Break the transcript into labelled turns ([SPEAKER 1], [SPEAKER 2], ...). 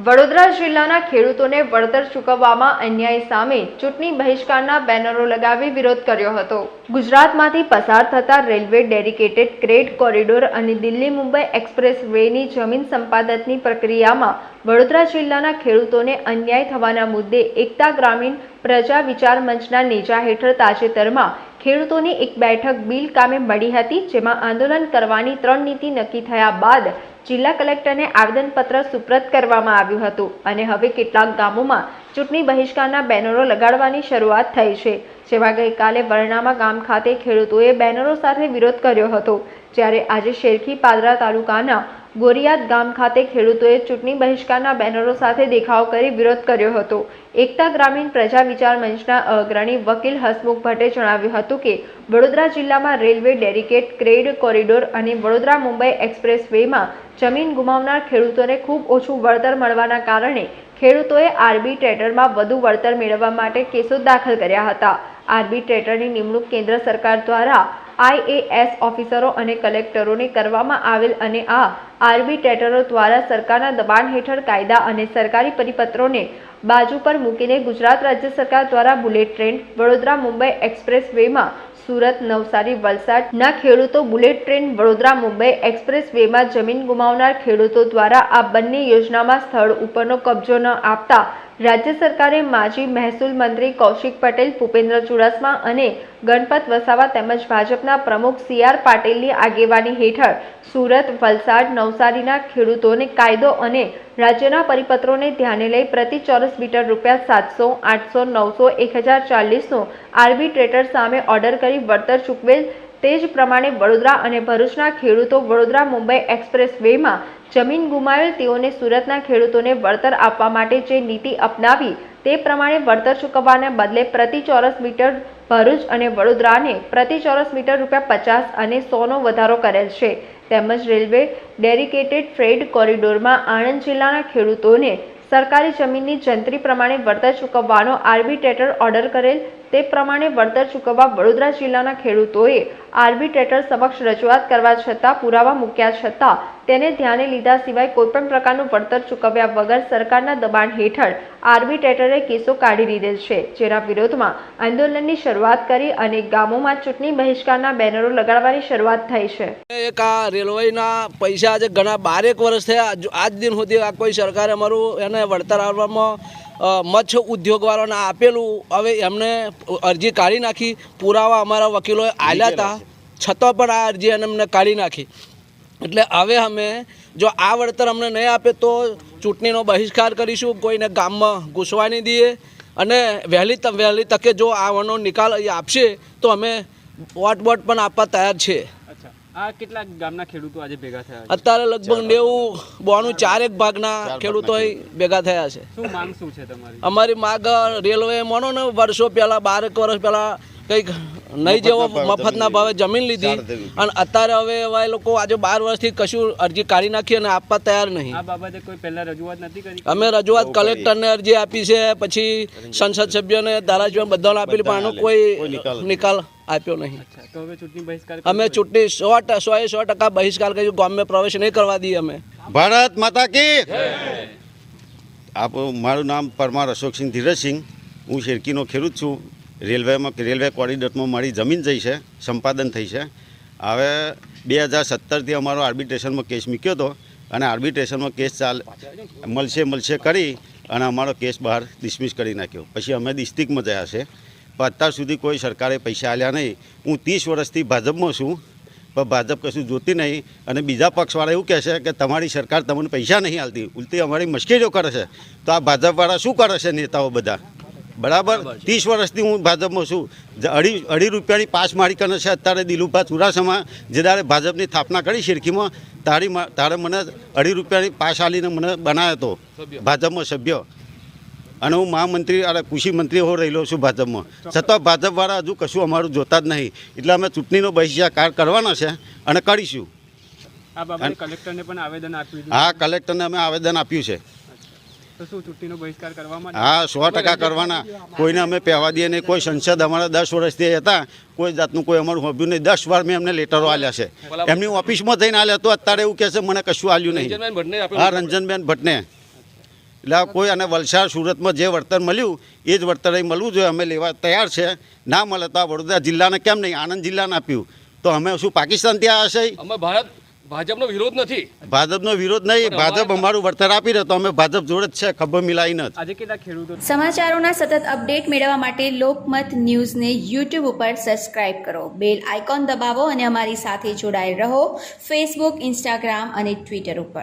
[SPEAKER 1] વડોદરા જિલ્લાના ખેડૂતોને વળતર ચૂકવવામાં અન્યાય સામે ચૂંટણી બહિષ્કારના બેનરો લગાવી વિરોધ કર્યો હતો. ગુજરાતમાંથી પસાર થતા રેલવે ડેડિકેટેડ ક્રેડ કોરિડોર અને દિલ્હી મુંબઈ એક્સપ્રેસ વેની જમીન સંપાદનની પ્રક્રિયામાં વડોદરા જિલ્લાના ખેડૂતોને અન્યાય થવાના મુદ્દે એકતા ગ્રામીણ પ્રજા વિચાર મંચના નેજા હેઠળ તાજેતરમાં ખેડૂતોની એક બેઠક બિલ કામે મળી હતી, જેમાં આંદોલન કરવાની ત્રણ નીતિ નક્કી થયા બાદ જિલ્લા કલેક્ટરને આવેદનપત્ર સુપ્રત કરવામાં આવ્યું હતું. અને હવે કેટલાક ગામોમાં ચૂંટણી બહિષ્કારના બેનરો લગાડવાની શરૂઆત થઈ છે. જેમાં ગઈકાલે વરણામા ગામ ખાતે ખેડૂતોએ બેનરો સાથે વિરોધ કર્યો હતો. જ્યારે આજે શેરખી પાદરા તાલુકાના ગોરિયાદ ગામ ખાતે ખેડૂતોએ ચૂંટણી બહિષ્કારના બેનરો સાથે દેખાવ કરી વિરોધ કર્યો હતો. એકતા ગ્રામીણ પ્રજા વિચાર મંચના અગ્રણી વકીલ હસમુખ ભટ્ટે જણાવ્યું હતું કે, વડોદરા જિલ્લામાં રેલવે ડેરિકેટ ક્રેડ કોરિડોર અને વડોદરા મુંબઈ એક્સપ્રેસ વેમાં જમીન ગુમાવનાર ખેડૂતોને ખૂબ ઓછું વળતર મળવાના કારણે ખેડૂતોએ આર્બિટ્રેટરમાં વધુ વળતર મેળવવા માટે કેસો દાખલ કર્યા હતા. આર્બિટ્રેટરની નિમણૂક કેન્દ્ર સરકાર દ્વારા આઈએએસ ઓફિસરો અને કલેક્ટરોને કરવામાં આવેલ અને આ આર્બિટ્રેટરો દ્વારા સરકારના દબાણ હેઠળ કાયદા અને સરકારી પરિપત્રોને બાજુ પર મૂકીને ગુજરાત રાજ્ય સરકાર દ્વારા bullet train, Vadodara Mumbai express Surat, Navsari, વલસાડના ખેડૂતો bullet train, Vadodara Mumbai express વેમાં જમીન ગુમાવનાર ખેડૂતો દ્વારા આ બંને યોજનામાં સ્થળ ઉપરનો કબજો ન આપતા રાજ્ય સરકારે માજી મહેસૂલ મંત્રી કૌશિક પટેલ, ભૂપેન્દ્ર ચુડાસમા અને ગણપત વસાવા તેમજ ભાજપના પ્રમુખ સી આર પાટીલની આગેવાની હેઠળ સુરત, વલસાડ, નવસારીના ખેડૂતોને કાયદો અને રાજ્યના પરિપત્રોને ધ્યાને લઈ પ્રતિ ચોરસ મીટર રૂપિયા સાતસો, આઠસો, નવસો, એક હજાર ચાલીસનો આર્બિટ્રેટર સામે ઓર્ડર કરી વળતર ચૂકવેલ તે જ પ્રમાણે વડોદરા અને ભરૂચના ખેડૂતો વડોદરા મુંબઈ એક્સપ્રેસ વેમાં જમીન ગુમાવેલ તેઓને સુરતના ખેડૂતોને વળતર આપવા માટે જે નીતિ અપનાવી તે પ્રમાણે વળતર ચૂકવવાના બદલે પ્રતિ ચોરસ મીટર ભરૂચ અને વડોદરાને પ્રતિ ચોરસ મીટર રૂપિયા પચાસ અને સોનો વધારો કરેલ છે. તેમજ રેલવે ડેડિકેટેડ ફ્રેડ કોરિડોરમાં આણંદ જિલ્લાના ખેડૂતોને સરકારી જમીનની જંત્રી પ્રમાણે વળતર ચૂકવવાનો આર્બિટ્રેટર ઓર્ડર કરેલ તે પ્રમાણે વળતર ચૂકવવા વડોદરા જિલ્લાના ખેડૂતોએ આર્બિટ્રેટર સમક્ષ રજૂઆત કરવા છતાં પુરાવા મૂક્યા છતાં તેને ધ્યાને લીધા સિવાય કોઈપણ પ્રકારનું વળતર ચૂકવ્યા વગર સરકારના દબાણ હેઠળ આર્બિટ્રેટરે કેસો કાઢી લીધેલ છે. જેના વિરોધમાં આંદોલનની શરૂઆત કરી અને ગામોમાં ચૂંટણી બહિષ્કારના બેનરો લગાડવાની શરૂઆત થઈ છે.
[SPEAKER 2] એક આ રેલવેના પૈસા આજે ઘણા બારેક વર્ષ થયા. આજ દિન સુધી આ કોઈ સરકારે અમારું એને વળતર આપવામાં મત્સ્ય ઉદ્યોગવાળાને આપેલું. હવે એમને અરજી કાઢી નાખી. પુરાવા અમારા વકીલોએ આલ્યા હતા. છતાં પણ આ અરજી એને એમને કાઢી નાખી. એટલે હવે અમે જો આ વળતર અમને નહીં આપે તો ચૂંટણીનો બહિષ્કાર કરીશું. કોઈને ગામમાં ઘૂસવા નહીં દઈએ. અને વહેલી વહેલી તકે જો આવાનો નિકાલ અહીં આપશે તો અમે વોટ બોટ પણ આપવા તૈયાર છીએ
[SPEAKER 3] આ કેટલા ગામના ખેડૂતો આજે ભેગા થયા
[SPEAKER 2] અત્યારે લગભગ નેવું બોનું ચારેક ભાગના ખેડૂતો. ભેગા થયા છે.
[SPEAKER 3] શું માંગ શું છે તમારી?
[SPEAKER 2] અમારી માગ રેલવે માનો ને વર્ષો પહેલાં બારેક વર્ષ પહેલાં કંઈક નહીં જેવો મફતના ભાવે જમીન લીધી. અને અત્યારે હવે એવા એ લોકો આજે બાર વર્ષથી કશું અરજી કાઢી નાખી અને આપવા તૈયાર નહીં.
[SPEAKER 3] આ બાબતે કોઈ પહેલા રજૂઆત નથી કરી?
[SPEAKER 2] અમે રજૂઆત કલેક્ટરને અરજી આપી છે પછી સંસદ સભ્યોને ધારાસભ્ય બધાને આપેલી પણ આનો કોઈ નિકાલ આપ્યો નહીં.
[SPEAKER 3] અચ્છા તો હવે ચૂંટણી બહિષ્કાર
[SPEAKER 2] અમે ચૂંટણી સો સો એ સો ટકા બહિષ્કાર કર્યું ગામે પ્રવેશ નહીં કરવા દઈએ અમે.
[SPEAKER 4] ભારત માતા કી આપ મારું નામ પરમાર અશોકસિંહ ધીરજસિંહ. હું શેરકીનો ખેડૂત છું. રેલવેમાં રેલવે કોરિડોરમાં મારી જમીન જઈ છે, સંપાદન થઈ છે. હવે બે હજાર સત્તરથી અમારો આર્બિટ્રેશનમાં કેસ મૂક્યો હતો અને આર્બિટ્રેશનમાં કેસ ચાલ મળશે મળશે કરી અને અમારો કેસ બહાર ડિસમિસ કરી નાખ્યો. પછી અમે ડિસ્ટ્રિક્ટમાં ગયા છે. પણ અત્યાર સુધી કોઈ સરકારે પૈસા આલ્યા નહીં. હું ત્રીસ વર્ષથી ભાજપમાં છું, પણ ભાજપ કશું જોતી નહીં. અને બીજા પક્ષવાળા એવું કહે છે કે તમારી સરકાર તમને પૈસા નહીં આલતી. ઉલટી અમારી મુશ્કેલીઓ કરે છે. તો આ ભાજપવાળા શું કરે છે નેતાઓ બધા? બરાબર? ત્રીસ વર્ષથી હું ભાજપમાં છું. અઢી અઢી રૂપિયાની પાસ મારી કરે છે. અત્યારે દિલુભા ચુડાસમા જે દાડે ભાજપની સ્થાપના કરી શિરખીમાં તારી તારે મને અઢી રૂપિયાની પાસ આલીને મને બનાવ્યો હતો ભાજપમાં સભ્ય. અને હું મહામંત્રી અને કૃષિ મંત્રી હો રહેલો છું ભાજપમાં. છતાં ભાજપવાળા હજુ કશું અમારું જોતા જ નહીં. એટલે અમે ચૂંટણીનો બહિષ્કાર કરવાના છે અને કરીશું.
[SPEAKER 3] કલેક્ટરને પણ આવેદન આપ્યું
[SPEAKER 4] હા કલેક્ટરને અમે આવેદન આપ્યું છે.
[SPEAKER 3] તો શું ચૂંટણીનો બહિષ્કાર કરવામાં
[SPEAKER 4] હા સો ટકા કરવાના. કોઈને અમે પહેવા દઈએ નહીં. કોઈ સંસદ અમારા દસ વર્ષથી હતા. કોઈ જાતનું કોઈ અમારું હોબ્યું નહીં. દસ વાર મેં એમને લેટરો આલ્યા છે. એમની ઓફિસમાં જઈને આલ્યા તો અત્યારે એવું કહે છે મને કશું આલ્યું નહીં. હા રંજનબેન ભટ્ટને. એટલે કોઈ અને વલસાડ સુરતમાં જે વળતર મળ્યું એ જ વળતર અહીં મળવું જોઈએ. અમે લેવા તૈયાર છે. ના મળે તો આ વડોદરા જિલ્લાને કેમ નહીં? આણંદ જિલ્લાને આપ્યું. તો અમે શું પાકિસ્તાન ત્યાં છે
[SPEAKER 5] અમે ભારત ભાજપનો વિરોધ નથી.
[SPEAKER 4] ભાજપનો વિરોધ નહીં ભાજપ અમારું વળતર આપી રહ્યો તો અમે ભાજપ જોડે જ છે ખભો મિલાઈને નથી
[SPEAKER 3] આજે કેટલા ખેડૂતો
[SPEAKER 6] સમાચારોના સતત અપડેટ મેળવવા માટે લોકમત ન્યૂઝને યુટ્યુબ ઉપર સબસ્ક્રાઇબ કરો. બેલ આઇકોન દબાવો અને અમારી સાથે જોડાયેલ રહો ફેસબુક ઇન્સ્ટાગ્રામ અને ટ્વિટર ઉપર.